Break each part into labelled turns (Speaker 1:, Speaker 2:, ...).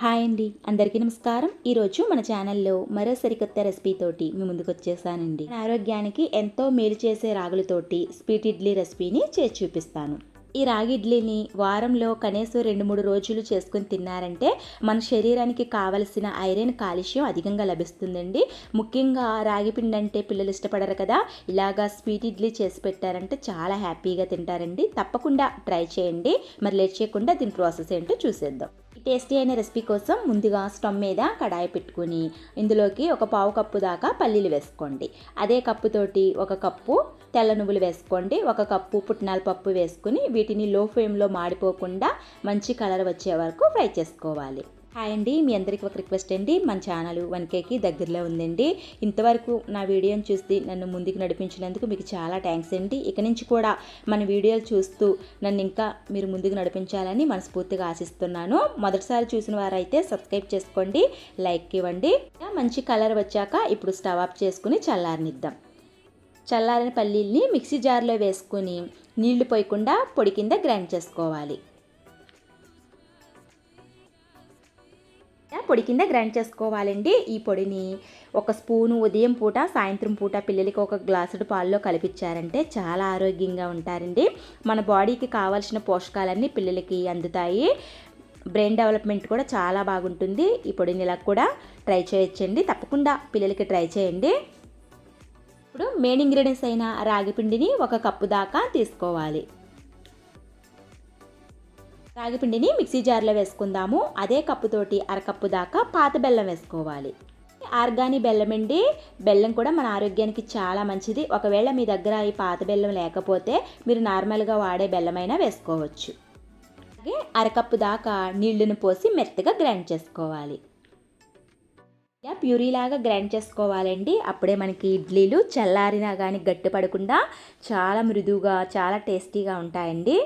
Speaker 1: Hi అండి. అందరికీ నమస్కారం. ఈరోజు మన ఛానల్లో మరో సరికొత్త రెసిపీతోటి మీ ముందుకు వచ్చేసానండి. ఆరోగ్యానికి ఎంతో మేలు చేసే రాగులతోటి స్వీట్ ఇడ్లీ రెసిపీని చేసి చూపిస్తాను. ఈ రాగి ఇడ్లీని వారంలో కనీసం రెండు మూడు రోజులు చేసుకుని తిన్నారంటే మన శరీరానికి కావలసిన ఐరన్ కాల్షియం అధికంగా లభిస్తుందండి. ముఖ్యంగా రాగి పిండి అంటే పిల్లలు ఇష్టపడరు కదా. ఇలాగా స్వీట్ ఇడ్లీ చేసి పెట్టారంటే చాలా హ్యాపీగా తింటారండి. తప్పకుండా ట్రై చేయండి. మరి లేట్ చేయకుండా దీని ప్రాసెస్ ఏంటో చూసేద్దాం. టేస్టీ అయిన రెసిపీ కోసం ముందుగా స్టవ్ మీద కడాయి పెట్టుకుని ఇందులోకి ఒక పావు కప్పు దాకా పల్లీలు వేసుకోండి. అదే కప్పుతోటి ఒక కప్పు తెల్ల నువ్వులు వేసుకోండి. ఒక కప్పు పుట్నాల పప్పు వేసుకుని వీటిని లో ఫ్లేమ్లో మాడిపోకుండా మంచి కలర్ వచ్చే వరకు ఫ్రై చేసుకోవాలి. హాయ్ అండి. మీ అందరికీ ఒక రిక్వెస్ట్ అండి. మన ఛానల్ వన్ కేకి దగ్గరలో ఉందండి. ఇంతవరకు నా వీడియోని చూసి నన్ను ముందుకు నడిపించినందుకు మీకు చాలా థ్యాంక్స్ అండి. ఇక నుంచి కూడా మన వీడియోలు చూస్తూ నన్ను ఇంకా మీరు ముందుకు నడిపించాలని మనస్ఫూర్తిగా ఆశిస్తున్నాను. మొదటిసారి చూసిన వారైతే సబ్స్క్రైబ్ చేసుకోండి లైక్ ఇవ్వండి. మంచి కలర్ వచ్చాక ఇప్పుడు స్టవ్ ఆఫ్ చేసుకుని చల్లారనిద్దాం. చల్లారిన పల్లీల్ని మిక్సీ జార్లో వేసుకుని నీళ్ళు పోయకుండా పొడి కింద గ్రైండ్ చేసుకోవాలి. పొడి కింద గ్రైండ్ చేసుకోవాలండి. ఈ పొడిని ఒక స్పూను ఉదయం పూట సాయంత్రం పూట పిల్లలకి ఒక గ్లాసుడు పాల్లో కలిపించారంటే చాలా ఆరోగ్యంగా ఉంటారండి. మన బాడీకి కావాల్సిన పోషకాలన్నీ పిల్లలకి అందుతాయి. బ్రెయిన్ డెవలప్మెంట్ కూడా చాలా బాగుంటుంది. ఈ పొడిని ఇలా కూడా ట్రై చేయొచ్చండి. తప్పకుండా పిల్లలకి ట్రై చేయండి. ఇప్పుడు మెయిన్ ఇంగ్రీడియంట్స్ అయిన రాగి పిండిని ఒక కప్పు దాకా తీసుకోవాలి. రాగిపిండిని మిక్సీ జార్లో వేసుకుందాము. అదే కప్పుతోటి అరకప్పు దాకా పాత బెల్లం వేసుకోవాలి. ఆర్గానిక్ బెల్లం అండి. బెల్లం కూడా మన ఆరోగ్యానికి చాలా మంచిది. ఒకవేళ మీ దగ్గర ఈ పాత బెల్లం లేకపోతే మీరు నార్మల్గా వాడే బెల్లమైనా వేసుకోవచ్చు. అలాగే అరకప్పు దాకా నీళ్ళను పోసి మెత్తగా గ్రైండ్ చేసుకోవాలి. ప్యూరీలాగా గ్రైండ్ చేసుకోవాలండి. అప్పుడే మనకి ఇడ్లీలు చల్లారినా కానీ గట్టి పడకుండా చాలా మృదువుగా చాలా టేస్టీగా ఉంటాయండి.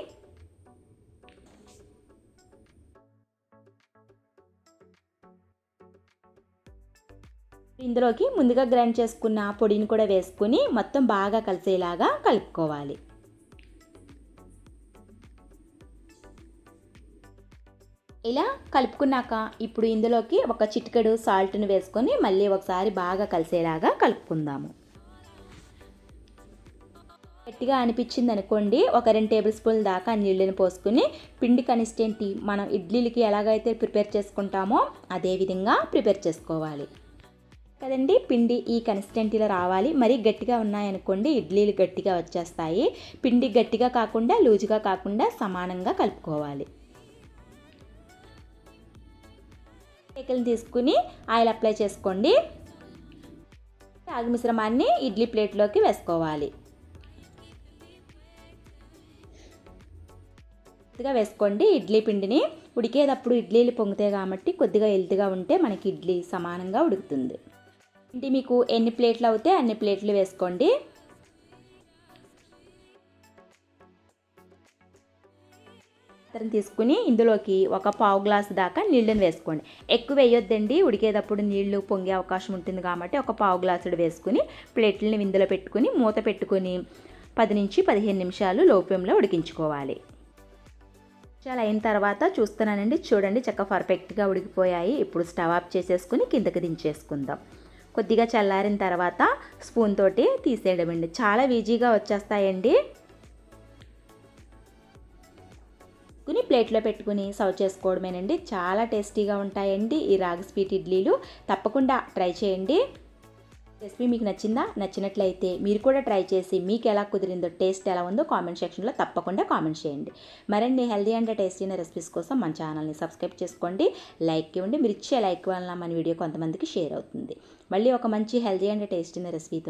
Speaker 1: ఇందులోకి ముందుగా గ్రైండ్ చేసుకున్న పొడిని కూడా వేసుకుని మొత్తం బాగా కలిసేలాగా కలుపుకోవాలి. ఇలా కలుపుకున్నాక ఇప్పుడు ఇందులోకి ఒక చిటికెడు సాల్ట్ని వేసుకొని మళ్ళీ ఒకసారి బాగా కలిసేలాగా కలుపుకుందాము. గట్టిగా అనిపించింది అనుకోండి ఒక రెండు టేబుల్ స్పూన్ దాకా నీళ్ళని పోసుకుని పిండి కన్సిస్టెంటీ మనం ఇడ్లీలకి ఎలాగైతే ప్రిపేర్ చేసుకుంటామో అదే విధంగా ప్రిపేర్ చేసుకోవాలి. కదండి? పిండి ఈ కన్సిస్టెంటీలో రావాలి. మరీ గట్టిగా ఉన్నాయనుకోండి ఇడ్లీలు గట్టిగా వచ్చేస్తాయి. పిండి గట్టిగా కాకుండా లూజుగా కాకుండా సమానంగా కలుపుకోవాలి. కేకలు తీసుకుని ఆయిల్ అప్లై చేసుకోండి. రాగి మిశ్రమాన్ని ఇడ్లీ ప్లేట్లోకి వేసుకోవాలి. కొద్దిగా వేసుకోండి. ఇడ్లీ పిండిని ఉడికేటప్పుడు ఇడ్లీలు పొంగుతాయి కాబట్టి కొద్దిగా హెల్త్గా ఉంటే మనకి ఇడ్లీ సమానంగా ఉడుకుతుంది. అంటే మీకు ఎన్ని ప్లేట్లు అవుతే అన్ని ప్లేట్లు వేసుకోండి. పాత్రను తీసుకుని ఇందులోకి ఒక పావు గ్లాస్ దాకా నీళ్ళని వేసుకోండి. ఎక్కువ వేయొద్దండి. ఉడికేటప్పుడు నీళ్ళు పొంగే అవకాశం ఉంటుంది కాబట్టి ఒక పావు గ్లాసుడు వేసుకుని ప్లేట్లని ఇందులో పెట్టుకుని మూత పెట్టుకుని పది నుంచి పదిహేను నిమిషాలు లోపంలో ఉడికించుకోవాలి. చాలా అయిన తర్వాత చూస్తున్నానండి. చూడండి చక్క పర్ఫెక్ట్గా ఉడికిపోయాయి. ఇప్పుడు స్టవ్ ఆఫ్ చేసేసుకుని కిందకి దించేసుకుందాం. కొద్దిగా చల్లారిన తర్వాత స్పూన్ తోటి తీసేయడం అండి చాలా ఈజీగా వచ్చేస్తాయండి. కుని ప్లేట్లో పెట్టుకుని సర్వ్ చేసుకోవడమేనండి. చాలా టేస్టీగా ఉంటాయండి ఈ రాగి స్వీట్ ఇడ్లీలు. తప్పకుండా ట్రై చేయండి. రెసిపీ మీకు నచ్చిందా? నచ్చినట్లయితే మీరు కూడా ట్రై చేసి మీకు ఎలా కుదిరిందో టేస్ట్ ఎలా ఉందో కామెంట్ సెక్షన్లో తప్పకుండా కామెంట్ చేయండి. మరిన్ని హెల్దీ అండ్ టేస్టీ అయిన రెసిపీస్ కోసం మన ఛానల్ని సబ్స్క్రైబ్ చేసుకోండి. లైక్ ఇవ్వండి. మీరు ఇచ్చే లైక్ వల్ల మన వీడియో కొంతమందికి షేర్ అవుతుంది. మళ్ళీ ఒక మంచి హెల్దీ అండ్ టేస్టీ అయిన రెసిపీతో